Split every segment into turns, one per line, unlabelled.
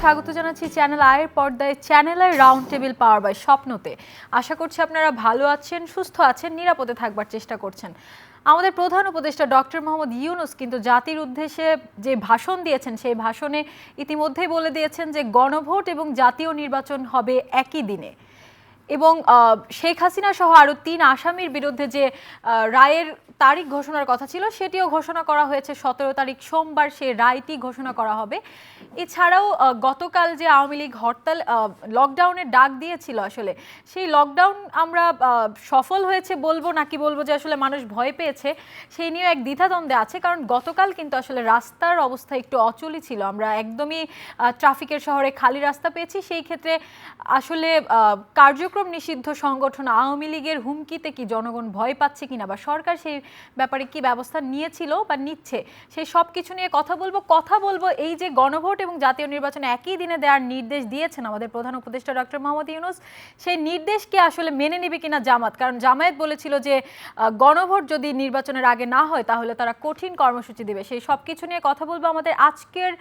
স্বাগত জানাচ্ছি চ্যানেল আয়ের পর্দায় চ্যানেলের রাউন্ড টেবিল পাওয়ার বাই স্বপ্নতে। আশা করছি আপনারা ভালো আছেন, সুস্থ আছেন, নিরাপদে থাকবার চেষ্টা করছেন। আমাদের প্রধান উপদেষ্টা ডক্টর মোহাম্মদ ইউনুস কিন্তু জাতির উদ্দেশ্যে যে ভাষণ দিয়েছেন, সেই ভাষণে ইতিমধ্যেই বলে দিয়েছেন যে গণভোট এবং জাতীয় নির্বাচন হবে একই দিনে। এবং শেখ হাসিনা সহ আরও তিন আসামির বিরুদ্ধে যে রায়ের তারিখ ঘোষণার কথা ছিল, সেটিও ঘোষণা করা হয়েছে সতেরো তারিখ সোমবার সে রায়টি ঘোষণা করা হবে। এছাড়াও গতকাল যে আওয়ামী লীগ হরতাল লকডাউনের ডাক দিয়েছিল আসলে, সেই লকডাউন আমরা সফল হয়েছে বলব নাকি বলব যে আসলে মানুষ ভয় পেয়েছে, সেই নিয়ে এক দ্বিধাদ্বন্দ্বে আছে, কারণ গতকাল কিন্তু আসলে রাস্তার অবস্থা একটু অচলই ছিল। আমরা একদমই ট্রাফিকের শহরে খালি রাস্তা পেয়েছি, সেই ক্ষেত্রে আসলে কার্যক্রম নিষিদ্ধ সংগঠন আওয়ামী লীগের হুমকিতে কি জনগণ ভয় পাচ্ছে কিনা বা সরকার সেই ব্যাপারে কি ব্যবস্থা নিয়েছিল বা নিচ্ছে, সেই সব কিছু নিয়ে কথা বলব। কথা বলব এই যে গণভোট এবং জাতীয় নির্বাচনে একই দিনে দেওয়ার নির্দেশ দিয়েছেন আমাদের প্রধান উপদেষ্টা ডক্টর মোহাম্মদ ইউনুস। সেই নির্দেশকে আসলে মেনে নেবে কিনা জামাত? কারণ জামায়াত বলেছিল যে গণভোট যদি নির্বাচনের আগে না হয় তাহলে তারা কঠিন কর্মসূচি দেবে। সেই সব কিছু নিয়ে কথা বলব আমাদের আজকের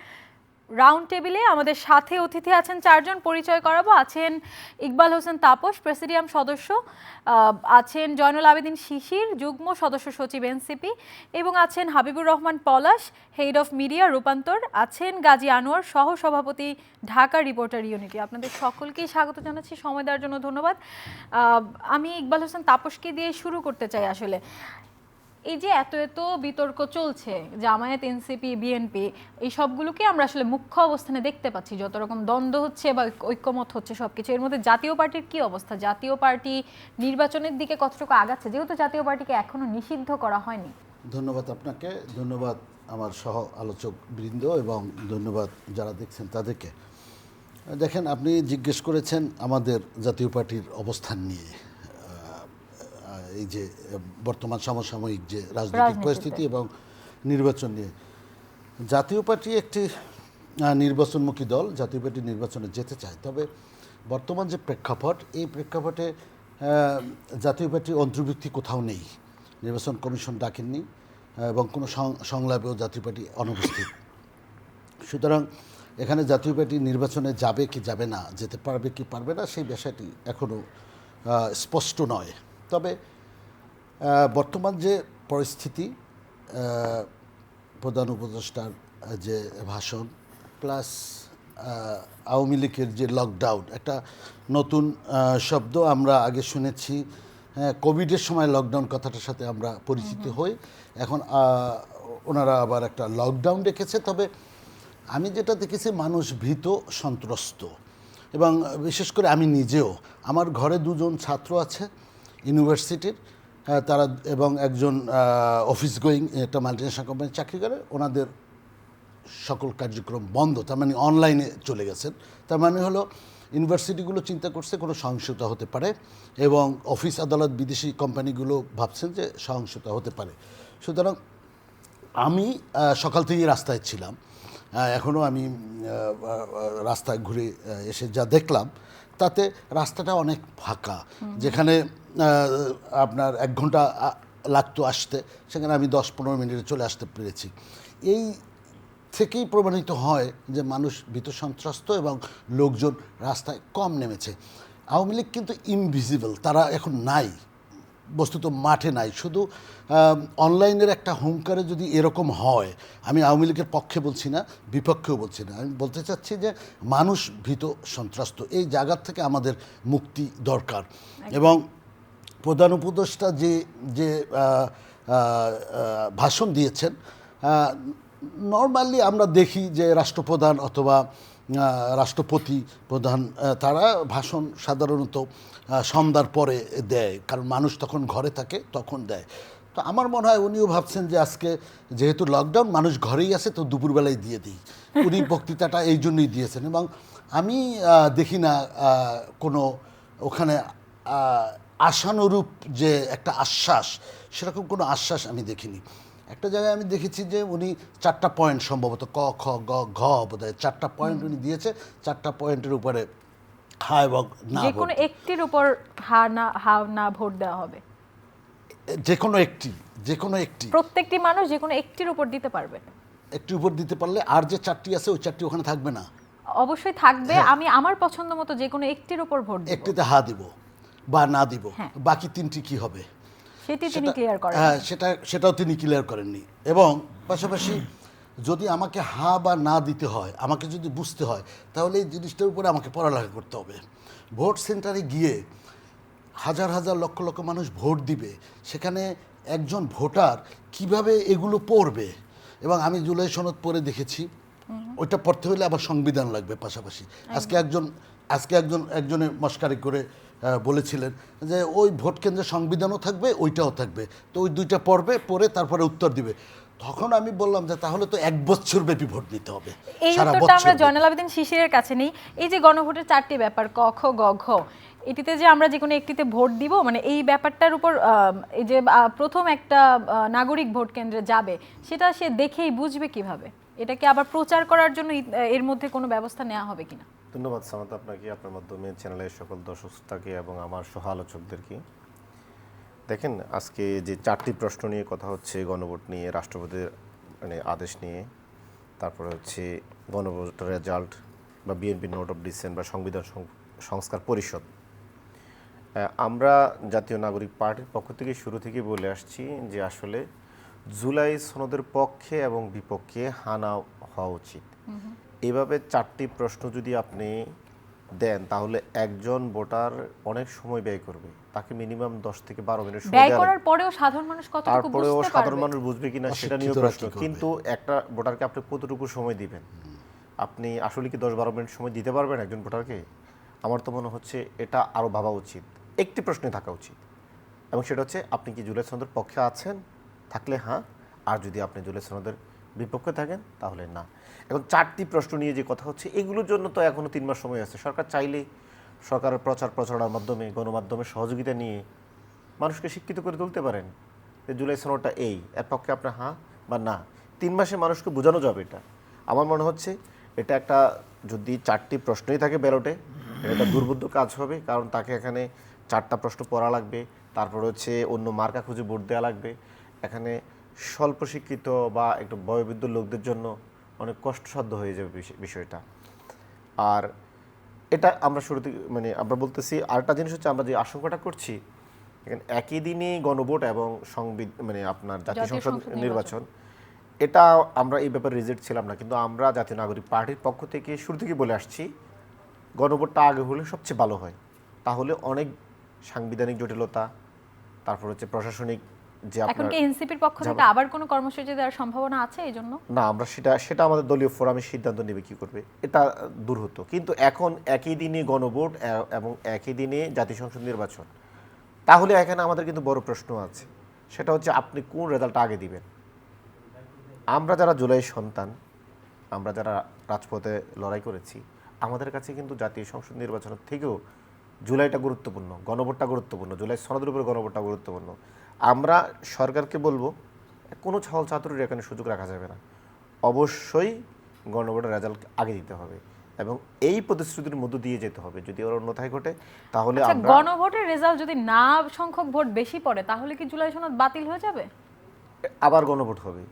রাউন্ড টেবিলে আমাদের সাথে অতিথি আছেন, চারজন পরিচয় করাবো। আছেন ইকবাল হোসেন তাপস, প্রেসিডিয়াম সদস্য। আছেন জয়নুল আবেদিন শিশির, যুগ্ম সদস্য সচিব এনসিপি। এবং আছেন Habibur Rahman Palash head of media Rupantar. আছেন গাজী আনোয়ার সহ সভাপতি ঢাকা রিপোর্টার ইউনিটি আপনাদের সকলকেই স্বাগত জানাচ্ছি, সময় দেওয়ার জন্য ধন্যবাদ। আমি ইকবাল হোসেন তাপসকে দিয়ে শুরু করতে চাই আসলে। এই যে এত এত বিতর্ক চলছে, জামায়াত, এনসিপি, বিএনপি, এই সবগুলোকে আমরা আসলে মুখ্য অবস্থানে দেখতে পাচ্ছি। যত রকম দ্বন্দ্ব হচ্ছে বা ঐক- ঐক্যমত হচ্ছে সবকিছু, এর মধ্যে জাতীয় পার্টির কি অবস্থা? জাতীয় পার্টি নির্বাচনের দিকে কতটুকু আগাচ্ছে? যেহেতু জাতীয় পার্টিকে এখনও নিষিদ্ধ করা হয়নি।
ধন্যবাদ আপনাকে, ধন্যবাদ আমার সহ আলোচক বৃন্দ এবং ধন্যবাদ যারা দেখছেন তাদেরকে। দেখেন, আপনি জিজ্ঞেস করেছেন আমাদের জাতীয় পার্টির অবস্থান নিয়ে। এই যে বর্তমান সমসাময়িক যে রাজনৈতিক পরিস্থিতি এবং নির্বাচন নিয়ে। জাতীয় পার্টি একটি নির্বাচনমুখী দল জাতীয় পার্টি নির্বাচনে যেতে চায়। তবে বর্তমান যে প্রেক্ষাপট এই প্রেক্ষাপটে জাতীয় পার্টি অন্তর্ভুক্তি কোথাও নেই। নির্বাচন কমিশন ডাকেননি এবং কোনো সং- সংলাপেও জাতীয় পার্টি অনুপস্থিত। সুতরাং এখানে জাতীয় পার্টি নির্বাচনে যাবে কি যাবে না যেতে পারবে কি পারবে না সেই বিষয়টি এখনও স্পষ্ট নয়। তবে বর্তমান যে পরিস্থিতি প্রধান উপদেষ্টার যে ভাষণ প্লাস আওয়ামী লীগের যে লকডাউন একটা নতুন শব্দ আমরা আগে শুনেছি হ্যাঁ কোভিডের সময় লকডাউন কথাটার সাথে আমরা পরিচিত হই। এখন ওনারা আবার একটা লকডাউন রেখেছে। তবে আমি যেটা দেখেছি মানুষ ভীত সন্ত্রস্ত। এবং বিশেষ করে আমি নিজেও আমার ঘরে দুজন ছাত্র আছে ইউনিভার্সিটির। তারা এবং একজন অফিস গোয়িং একটা মাল্টিনেশনাল কোম্পানি চাকরি করে ওনাদের সকল কার্যক্রম বন্ধ তার মানে অনলাইনে চলে গেছেন। তার মানে হলো ইউনিভার্সিটিগুলো চিন্তা করছে কোনো সহিংসতা হতে পারে এবং অফিস আদালত বিদেশি কোম্পানিগুলো ভাবছেন যে সহিংসতা হতে পারে। সুতরাং আমি সকাল থেকেই রাস্তায় ছিলাম। এখনও আমি রাস্তায় ঘুরে এসে যা দেখলাম তাতে রাস্তাটা অনেক ফাঁকা। যেখানে আপনার এক ঘণ্টা লাগতো আসতে। সেখানে আমি দশ পনেরো মিনিটে চলে আসতে পেরেছি। এই থেকেই প্রমাণিত হয় যে মানুষ ভীত সন্ত্রস্ত এবং লোকজন রাস্তায় কম নেমেছে। আওয়ামী লীগ কিন্তু ইনভিজিবল তারা এখন নাই। বস্তুত মাঠে নাই। শুধু অনলাইনের একটা হুঙ্কারে যদি এরকম হয় আমি আওয়ামী লীগের পক্ষে বলছি না বিপক্ষেও বলছি না। আমি বলতে চাচ্ছি যে মানুষ ভীত সন্ত্রস্ত। এই জায়গার থেকে আমাদের মুক্তি দরকার। এবং প্রধান উপদেষ্টা যে যে ভাষণ দিয়েছেন নর্মালি আমরা দেখি যে রাষ্ট্রপ্রধান অথবা রাষ্ট্রপতি প্রধান তারা ভাষণ সাধারণত সন্ধ্যার পরে দেয়, কারণ মানুষ তখন ঘরে থাকে, তখন দেয়। তো আমার মনে হয় উনিও ভাবছেন যে আজকে যেহেতু লকডাউন মানুষ ঘরেই আছে, তো দুপুরবেলায় দিয়ে দিই। উনি বক্তৃতাটা এই জন্যই দিয়েছেন এবং আমি দেখি না কোনো ওখানে আশানুরূপ যে একটা আশ্বাস সেরকম কোনো আশ্বাস আমি দেখিনি। একটা জায়গায় আমি দেখেছি যে উনি চারটা পয়েন্ট সম্ভবত ক খ গ ঘ বোধহয় চারটা পয়েন্ট উনি দিয়েছে চারটা পয়েন্টের উপরে হা এবং না
যে কোনো একটির উপর হা না হা না ভোট দেওয়া হবে?
যে কোনো একটি যে কোনো একটি।
প্রত্যেকটি মানুষ যে কোনো একটির উপর দিতে পারবে?
একটি উপর দিতে পারলে আর যে চারটি আছে ওই চারটি ওখানে থাকবে না।
অবশ্যই থাকবে
হ্যাঁ।
আমি আমার পছন্দ মতো যে কোনো একটির উপর ভোট
একটিতে হা দিব। বা না দিব
হ্যাঁ।
বাকি তিনটি কি হবে?
সেটা-
হ্যাঁ সেটা সেটাও তিনি ক্লিয়ার করেননি। এবং পাশাপাশি যদি আমাকে হা বা না দিতে হয় আমাকে যদি বুঝতে হয় তাহলে এই জিনিসটার উপরে আমাকে পড়ালেখা করতে হবে। ভোট সেন্টারে গিয়ে হাজার হাজার লক্ষ লক্ষ মানুষ ভোট দিবে সেখানে একজন ভোটার কীভাবে এগুলো পড়বে? এবং আমি জুলাই সনদ পড়ে দেখেছি ওইটা পড়তে হলে আবার সংবিধান লাগবে পাশাপাশি। আজকে একজন আজকে একজন একজনে মস্কারি করে বলেছিলেন যে ওই ভোট কেন্দ্রে সংবিধানও থাকবে ওইটাও থাকবে। তো ওই দুইটা পড়বে পড়ে তারপরে উত্তর দিবে। তখন আমি বললাম যে তাহলে তো এক বছর ব্যাপী ভোট দিতে হবে সারা
উত্তরটা আমরা জয়নাল আবেদিন শিশিরের কাছে নেই। এই যে গণভোটের চারটি ব্যাপার ক খ গ ঘ এটিতে যে আমরা যে কোনো একটিতে ভোট দিব মানে এই ব্যাপারটার উপর এই যে প্রথম একটা নাগরিক ভোট কেন্দ্রে যাবে সেটা সে দেখেই বুঝবে কীভাবে? এটাকে আবার প্রচার করার জন্য এর মধ্যে কোনো ব্যবস্থা নেওয়া হবে কিনা?
ধন্যবাদ সামাদ আপনাকে, আপনার মাধ্যমে চ্যানেলের সকল দর্শককে এবং আমার সহ আলোচকদেরকে। দেখেন, আজকে যে চারটি প্রশ্ন নিয়ে কথা হচ্ছে গণভোট নিয়ে, রাষ্ট্রপতির মানে আদেশ নিয়ে, তারপরে হচ্ছে গণভোটের রেজাল্ট বা বিএনপি নোট অফ ডিসেন্ট বা সংবিধান সংস্কার পরিষদ। আমরা জাতীয় নাগরিক পার্টির পক্ষ থেকে শুরু থেকে বলে আসছি যে আসলে জুলাই সনদের পক্ষে এবং বিপক্ষে হানা হওয়া উচিত। এভাবে চারটি প্রশ্ন যদি আপনি দেন তাহলে একজন ভোটার অনেক সময় ব্যয় করবে। তাকে মিনিমাম দশ থেকে বারো মিনিট সময়
ব্যয় করার পরেও সাধারণ মানুষ কতটুকু
তারপরেও
বুঝতে
সাধারণ মানুষ বুঝবে কিনা সেটা নিয়ে প্রশ্ন। কিন্তু একটা ভোটারকে আপনি কতটুকু সময় দিবেন? আপনি আসলে কি দশ বারো মিনিট সময় দিতে পারবেন একজন ভোটারকে? আমার তো মনে হচ্ছে এটা আরও ভাবা উচিত। একটি প্রশ্নে থাকা উচিত। এবং সেটা হচ্ছে আপনি কি জুলাই সনদের পক্ষে আছেন? থাকলে হ্যাঁ। আর যদি আপনি জুলাই সনদের বিপক্ষে থাকেন, তাহলে না। এখন চারটি প্রশ্ন নিয়ে যে কথা হচ্ছে, এগুলোর জন্য তো এখনও তিন মাস সময় আছে। সরকার চাইলে সরকারের প্রচার প্রচারণার মাধ্যমে গণমাধ্যমের সহযোগিতা নিয়ে মানুষকে শিক্ষিত করে তুলতে পারেন। যে জুলাই সনদটা এই, এর পক্ষে আপনার হ্যাঁ বা না। তিন মাসে মানুষকে বোঝানো যাবে এটা। আমার মনে হচ্ছে এটা একটা, যদি চারটি প্রশ্নই থাকে ব্যালটে, এটা দুর্বোধ্য কাজ হবে। কারণ তাকে এখানে চারটা প্রশ্ন পড়া লাগবে, তারপর হচ্ছে অন্য মার্কা খুঁজে ভোট দেওয়া লাগবে। এখানে স্বল্প শিক্ষিত বা একটু বয়োবৃদ্ধ লোকদের জন্য অনেক কষ্টসাধ্য হয়ে যাবে বিষয়- বিষয়টা। আর এটা আমরা শুরু থেকে মানে আমরা বলতেছি আরেকটা জিনিস হচ্ছে আমরা যে আশঙ্কাটা করছি একই দিনে গণভোট এবং সংবিধ মানে আপনার জাতীয় সংসদ নির্বাচন। এটা আমরা এই ব্যাপারে রিজেক্ট ছিলাম না কিন্তু আমরা জাতীয় নাগরিক পার্টির পক্ষ থেকে শুরু থেকে বলে আসছি গণভোটটা আগে হলে সবচেয়ে ভালো হয়। তাহলে অনেক সাংবিধানিক জটিলতা তারপর হচ্ছে প্রশাসনিক যে
এখন কি এনসিপির পক্ষ থেকে আবার কোনো কর্মসূচি দেওয়ার সম্ভাবনা আছে এই জন্য?
না আমরা সেটা সেটা আমাদের দলীয় ফোরামে সিদ্ধান্ত নেবে কি করবে। এটা দূর হতো। কিন্তু এখন একই দিনে গণভোট এবং একই দিনে জাতীয় সংসদ নির্বাচন। তাহলে এখানে আমাদের কিন্তু বড় প্রশ্ন আছে। সেটা হচ্ছে আপনি কোন রেজাল্ট আগে দিবেন? আমরা যারা জুলাই সন্তান আমরা যারা রাজপথে লড়াই করেছি আমাদের কাছে কিন্তু জাতীয় সংসদ নির্বাচনের থেকেও জুলাইটা গুরুত্বপূর্ণ গণভোটটা গুরুত্বপূর্ণ জুলাই সনদের উপরে গণভোটটা গুরুত্বপূর্ণ। আমরা সরকারকে বলব কোনো ছল ছাত্রের এখানে সুযোগ রাখা যাবে না। অবশ্যই গণভোটের রেজাল্ট আগে দিতে হবে এবং এই প্রতিশ্রুতির মধ্য দিয়ে যেতে হবে। যদি ওর অন্যথায় ঘটে তাহলে
আচ্ছা গণভোটের রেজাল্ট যদি না সংখ্যক ভোট বেশি পড়ে তাহলে কি জুলাই সনদ বাতিল হয়ে যাবে?
আবার গণভোট হবে।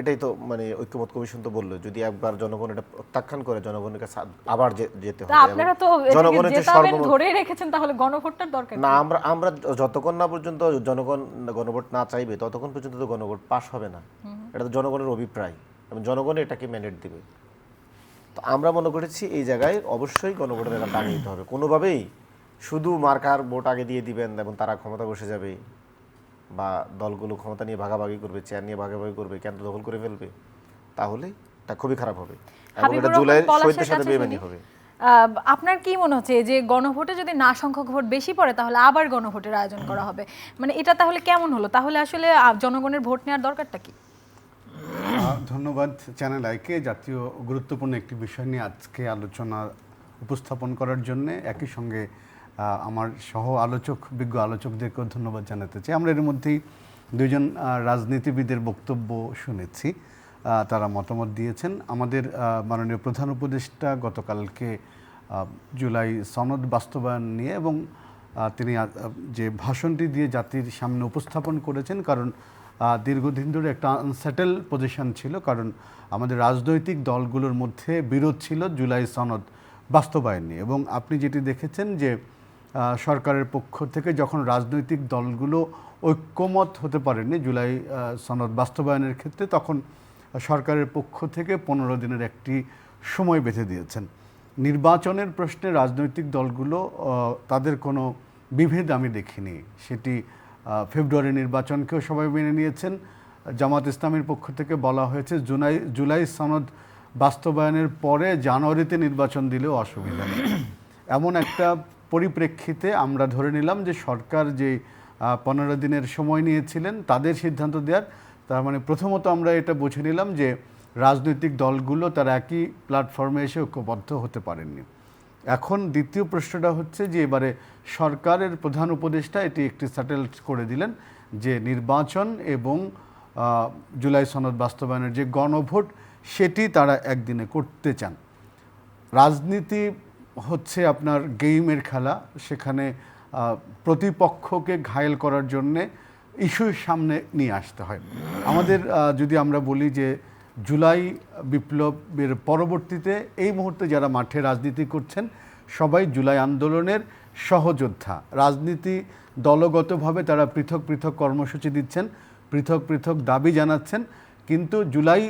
এটাই তো মানে ঐক্যমত কমিশন তো বলল যদি একবার জনগণ এটা প্রত্যাখ্যান করে জনগণের কাছে আবার যেতে হবে।
আপনারা তো
জনগণের যে
ধরে রেখেছেন তাহলে গণভোটটার দরকার
না আমরা আমরা যতক্ষণ না পর্যন্ত জনগণ গণভোট না চাইবে ততক্ষণ পর্যন্ত তো গণভোট পাস হবে না। এটা তো জনগণের অভিপ্রায় এবং জনগণ এটাকে ম্যান্ডেট দিবে। তো আমরা মনে করেছি এই জায়গায় অবশ্যই গণভোটের আগে দিতে হবে। কোনোভাবেই শুধু মার্কার ভোট আগে দিয়ে দিবেন এবং তারা ক্ষমতা বসে যাবে। বা দলগুলো ক্ষমতা নিয়ে ভাগাভাগি করবে চেয়ার নিয়ে ভাগাভাগি করবে কেন্দ্র দখল করে ফেলবে তাহলে এটা খুবই খারাপ হবে। এবং এটা জুলাইয়ের শহীদদের সাথে বেমানি হবে।
আপনার কি মনে হচ্ছে যে গণভোটে যদি না সংখ্যক ভোট বেশি পড়ে তাহলে আবার গণভোটের আয়োজন করা হবে? মানে এটা তাহলে কেমন হলো? তাহলে আসলে জনগণের ভোট নেওয়ার দরকারটা কি?
ধন্যবাদ চ্যানেল আইকে জাতীয় গুরুত্বপূর্ণ একটি বিষয় নিয়ে আজকে আলোচনা উপস্থাপন করার জন্য। একই সঙ্গে আমার সহ আলোচক, বিজ্ঞ আলোচকদেরকেও ধন্যবাদ জানাতে চাই। আমরা এর মধ্যেই দুজন রাজনীতিবিদের বক্তব্য শুনেছি। তারা মতামত দিয়েছেন। আমাদের মাননীয় প্রধান উপদেষ্টা গতকালকে জুলাই সনদ বাস্তবায়ন নিয়ে এবং তিনি যে ভাষণটি দিয়ে জাতির সামনে উপস্থাপন করেছেন, কারণ দীর্ঘদিন ধরে একটা আনসেটেল পজিশন ছিল, কারণ আমাদের রাজনৈতিক দলগুলোর মধ্যে বিরোধ ছিল জুলাই সনদ বাস্তবায়ন নিয়ে। এবং আপনি যেটি দেখেছেন যে সরকারের পক্ষ থেকে যখন রাজনৈতিক দলগুলো ঐক্যমত হতে পারেনি জুলাই সনদ বাস্তবায়নের ক্ষেত্রে, তখন সরকারের পক্ষ থেকে পনেরো দিনের একটি সময় বেঁধে দিয়েছেন। নির্বাচনের প্রশ্নে রাজনৈতিক দলগুলো তাদের কোনো বিভেদ আমি দেখিনি। সেটি ফেব্রুয়ারি নির্বাচনকেও সবাই মেনে নিয়েছেন। জামাত ইসলামের পক্ষ থেকে বলা হয়েছে, জুলাই জুলাই সনদ বাস্তবায়নের পরে জানুয়ারিতে নির্বাচন দিলেও অসুবিধা নেই। এমন একটা পরিপ্রেক্ষিতে আমরা ধরে নিলাম যে সরকার যে পনেরো দিনের সময় নিয়েছিলেন, তাদের সিদ্ধান্ত দেওয়ার। তার মানে প্রথমত আমরা এটা বুঝে নিলাম যে, রাজনৈতিক দলগুলো তারা একই প্ল্যাটফর্মে এসে ঐক্যবদ্ধ হতে পারেননি। এখন দ্বিতীয় প্রশ্নটা হচ্ছে যে, এবারে সরকারের প্রধান উপদেষ্টা এটি একটি স্যাটেল করে দিলেন যে, নির্বাচন এবং জুলাই সনদ বাস্তবায়নের যে গণভোট, সেটি তারা একদিনে করতে চান। রাজনীতি হচ্ছে আপনার গেইমের খেলা। সেখানে প্রতিপক্ষকে ঘায়েল করার জন্যে ইস্যুর সামনে নিয়ে আসতে হয়। আমাদের যদি আমরা বলি যে জুলাই বিপ্লবের পরবর্তীতে এই মুহূর্তে যারা মাঠে রাজনীতি করছেন, সবাই জুলাই আন্দোলনের সহযোদ্ধা। রাজনীতি দলগতভাবে তারা পৃথক পৃথক কর্মসূচি দিচ্ছেন, পৃথক পৃথক দাবি জানাচ্ছেন। কিন্তু জুলাই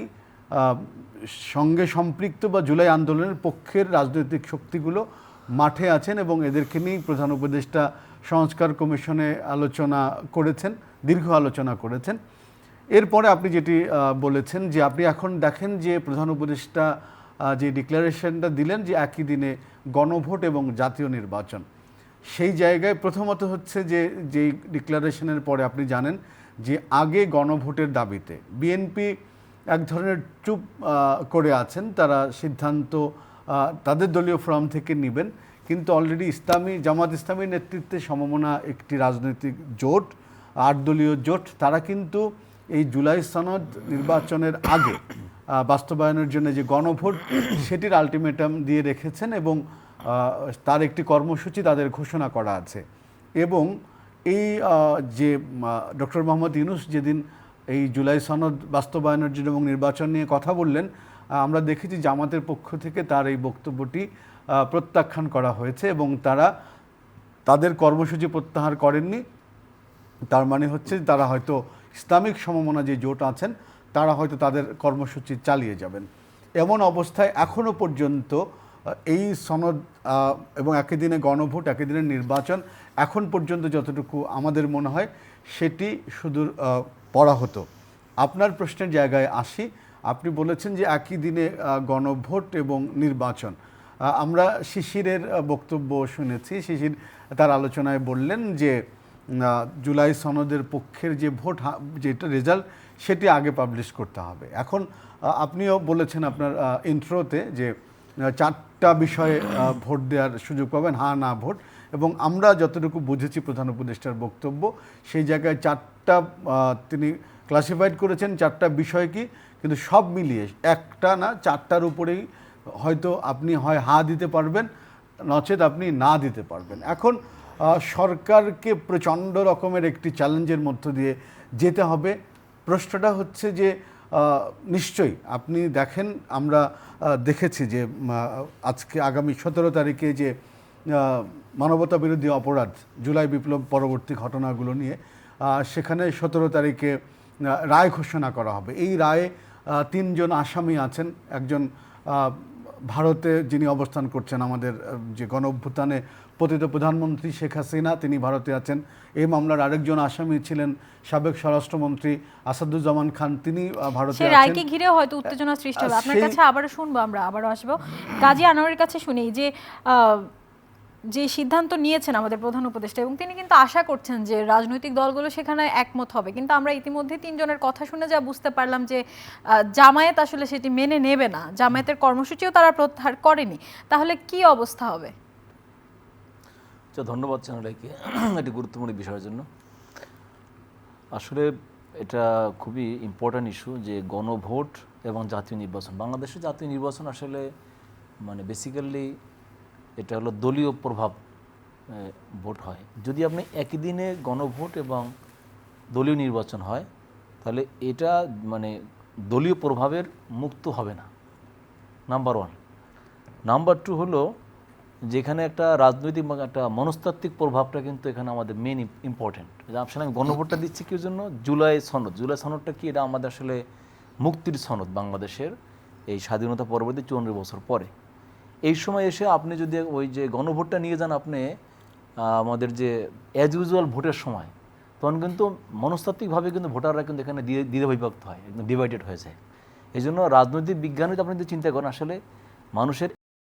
সঙ্গে সম্পৃক্ত বা জুলাই আন্দোলনের পক্ষের রাজনৈতিক শক্তিগুলো মাঠে আছেন এবং এদেরকে নিয়েই প্রধান উপদেষ্টা সংস্কার কমিশনে আলোচনা করেছেন, দীর্ঘ আলোচনা করেছেন। এরপরে আপনি যেটি বলেছেন যে আপনি এখন দেখেন যে প্রধান উপদেষ্টা যে ডিক্লারেশনটা দিলেন যে একই দিনে গণভোট এবং জাতীয় নির্বাচন। সেই জায়গায় প্রথমত হচ্ছে যে, যেই ডিক্লারেশনের পরে আপনি জানেন যে আগে গণভোটের দাবিতে বিএনপি এক ধরনের চুপ করে আছেন। তারা সিদ্ধান্ত তাদের দলীয় ফর্ম থেকে নেবেন। কিন্তু অলরেডি ইসলামী, জামাত ইসলামীর নেতৃত্বে সমমনা একটি রাজনৈতিক জোট, আট দলীয় জোট, তারা কিন্তু এই জুলাই সনদ নির্বাচনের আগে বাস্তবায়নের জন্য যে গণভোট, সেটির আলটিমেটাম দিয়ে রেখেছেন এবং তার একটি কর্মসূচি তাদের ঘোষণা করা আছে। এবং এই যে ডক্টর মোহাম্মদ ইউনুস যেদিন এই জুলাই সনদ বাস্তবায়নের জন্য এবং নির্বাচন নিয়ে কথা বললেন আমরা দেখেছি জামাতের পক্ষ থেকে তার এই বক্তব্যটি প্রত্যাখ্যান করা হয়েছে এবং তারা তাদের কর্মসূচি প্রত্যাহার করেননি। তার মানে হচ্ছে তারা হয়তো ইসলামিক সমমনা যে জোট আছেন, তারা হয়তো তাদের কর্মসূচি চালিয়ে যাবেন। এমন অবস্থায় এখনও পর্যন্ত এই সনদ এবং একই দিনে গণভোট, একই দিনের নির্বাচন এখন পর্যন্ত যতটুকু আমাদের মনে হয়, সেটি শুধু পড়া হতো। আপনার প্রশ্নের জায়গায় আসি। আপনি বলেছেন যে একই দিনে গণভোট এবং নির্বাচন। আমরা শিশিরের বক্তব্য শুনেছি। শিশির তার আলোচনায় বললেন যে জুলাই সনদের পক্ষের যে ভোট যেটা রেজাল্ট, সেটি আগে পাবলিশ করতে হবে। এখন আপনিও বলেছেন আপনার ইন্ট্রোতে যে চারটা বিষয়ে ভোট দেওয়ার সুযোগ পাবেন হ্যাঁ না ভোট। এবং আমরা যতটুকু বুঝেছি প্রধান উপদেষ্টার বক্তব্য, সেই জায়গায় চারটা আহ, তিনি ক্লাসিফাইড করেছেন চারটা বিষয় কি কিন্তু সব মিলিয়ে একটা না চারটার উপরেই হয়তো আপনি হয় হা দিতে পারবেন নচেত আপনি না দিতে পারবেন। এখন সরকারকে প্রচণ্ড রকমের একটি চ্যালেঞ্জের মধ্য দিয়ে যেতে হবে। প্রশ্নটা হচ্ছে যে নিশ্চয়ই আপনি দেখেন আমরা দেখেছি যে আজকে আগামী সতেরো তারিখে যে মানবতা বিরোধী অপরাধ জুলাই বিপ্লব পরবর্তী ঘটনাগুলো নিয়ে সেখানে সতেরো তারিখে রায় ঘোষণা করা হবে। এই রায়ে তিনজন আসামি আছেন। একজন ভারতে যিনি অবস্থান করছেন আমাদের যে গণ অভ্যুত্থানে পতিত প্রধানমন্ত্রী শেখ হাসিনা তিনি ভারতে আছেন। এই মামলার আরেকজন আসামি ছিলেন সাবেক স্বরাষ্ট্রমন্ত্রী আসাদুজ্জামান খান। তিনি ভারতে আছেন।
রায়কে ঘিরেও হয়তো উত্তেজনা সৃষ্টি হবে। আপনার কাছে আবারও শুনব আমরা আবারও আসব। গাজী আনোয়ারের কাছে শুনি যে আহ, যে সিদ্ধান্ত নিয়েছেন আমাদের প্রধান উপদেষ্টা, এবং তিনি কিন্তু আশা করছেন যে রাজনৈতিক দলগুলো সেখানে একমত হবে। কিন্তু আমরা ইতিমধ্যে তিনজনের কথা শুনে যা বুঝতে পারলাম যে জামায়াত আসলে সেটি মেনে নেবে না। জামায়াতের কর্মসূচিও তারা প্রত্যাহার করেনি। তাহলে কি অবস্থা হবে?
আচ্ছা ধন্যবাদ চ্যানেলকে একটি গুরুত্বপূর্ণ বিষয়ের জন্য। আসলে এটা খুবই ইম্পর্ট্যান্ট ইস্যু যে গণভোট এবং জাতীয় নির্বাচন। বাংলাদেশে জাতীয় নির্বাচন আসলে মানে বেসিক্যালি এটা হলো দলীয় প্রভাব ভোট হয়। যদি আপনি একই দিনে গণভোট এবং দলীয় নির্বাচন হয়, তাহলে এটা মানে দলীয় প্রভাবের মুক্ত হবে না। নাম্বার ওয়ান নাম্বার টু হলো যেখানে একটা রাজনৈতিক বা একটা মনস্তাত্ত্বিক প্রভাবটা কিন্তু এখানে আমাদের মেন ইম্পর্টেন্ট আসলে আমি গণভোটটা দিচ্ছি কি জন্য? জুলাই সনদ। জুলাই সনদটা কি? এটা আমাদের আসলে মুক্তির সনদ বাংলাদেশের এই স্বাধীনতা পরবর্তী চুয়ান্ন বছর পরে। এই সময় এসে আপনি যদি ওই যে গণভোটটা নিয়ে যান আপনি আমাদের যে অ্যাজ ইউজুয়াল ভোটের সময়, তখন কিন্তু মনস্তাত্ত্বিকভাবে কিন্তু ভোটাররা কিন্তু এখানে দ্বিধা বিভক্ত হয়, একদম ডিভাইডেড হয়ে যায়। এই জন্য রাজনৈতিক বিজ্ঞানই আপনি যদি চিন্তা করেন, আসলে মানুষের